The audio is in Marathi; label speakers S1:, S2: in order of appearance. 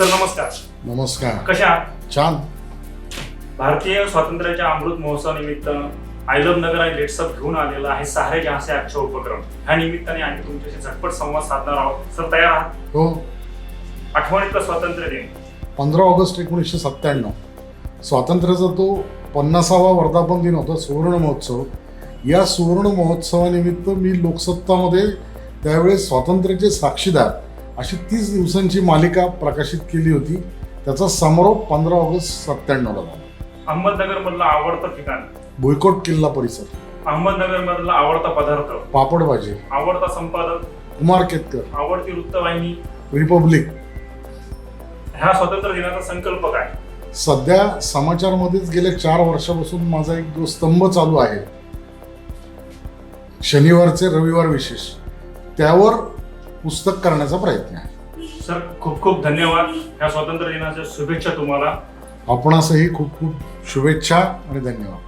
S1: नमस्कार.
S2: कशा आहात?
S1: छान.
S2: भारतीय स्वातंत्र्याच्या अमृत महोत्सवानिमित्त आय लव्ह नगर आणि लेट्सअप घेऊन आलेला आहे सहारे जहासे आजचा उपक्रम. ह्या निमित्ताने आम्ही तुमच्याशी झटपट संवाद साधणार आहोत. सर तयार आहात?
S1: हो.
S2: आठवणीतलं स्वातंत्र्य दिन.
S1: पंधरा ऑगस्ट एकोणीसशे सत्त्याण्णव. स्वातंत्र्याचा तो पन्नासावा वर्धापन दिन होता सुवर्ण महोत्सव. या सुवर्ण महोत्सवानिमित्त मी लोकसत्तामध्ये त्यावेळेस स्वातंत्र्याचे साक्षीदार अशी तीस दिवसांची मालिका प्रकाशित केली होती. त्याचा समारोप पंधरा ऑगस्ट सत्त्याण्णवला झाला.
S2: अहमदनगर मधलं आवडतं ठिकाण?
S1: भुईकोट किल्ला परिसर.
S2: अहमदनगर मधला आवडता पदार्थ?
S1: पापड भाजी
S2: आवडता संपादक?
S1: कुमार केतकर.
S2: आवडती वृत्तवाहिनी?
S1: रिपब्लिक.
S2: ह्या स्वातंत्र्य दिनाचा संकल्प काय?
S1: सध्या समाचारमध्येच गेल्या चार वर्षापासून माझा एक जो स्तंभ चालू आहे शनिवारचे रविवार विशेष त्यावर पुस्तक करण्याचा प्रयत्न आहे.
S2: सर खूप खूप धन्यवाद. ह्या स्वातंत्र्य दिनाच्या शुभेच्छा तुम्हाला.
S1: आपणासही खूप खूप शुभेच्छा आणि धन्यवाद.